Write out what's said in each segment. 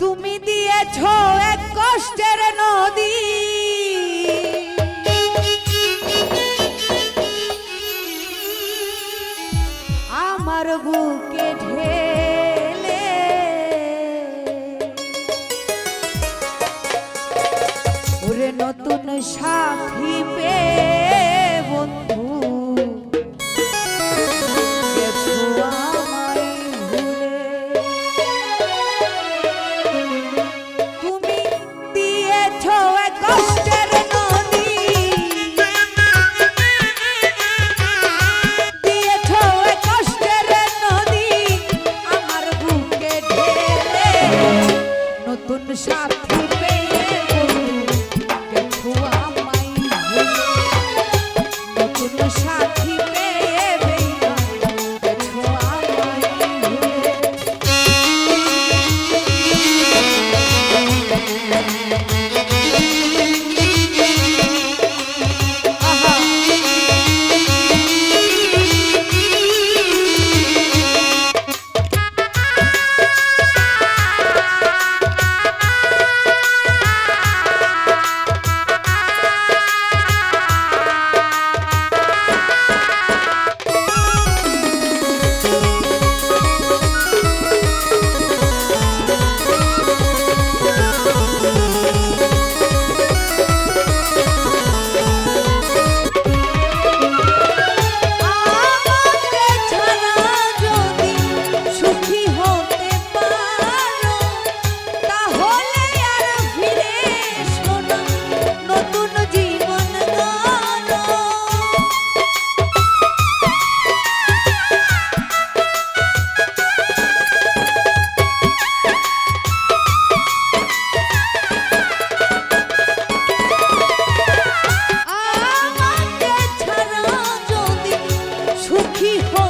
তুমি দিয়েছ এক কষ্টের নদী। আমার বুকে ঢেলে। ওরে নতুন সাথী পে বন্ধু keep.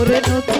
ওরে নতুন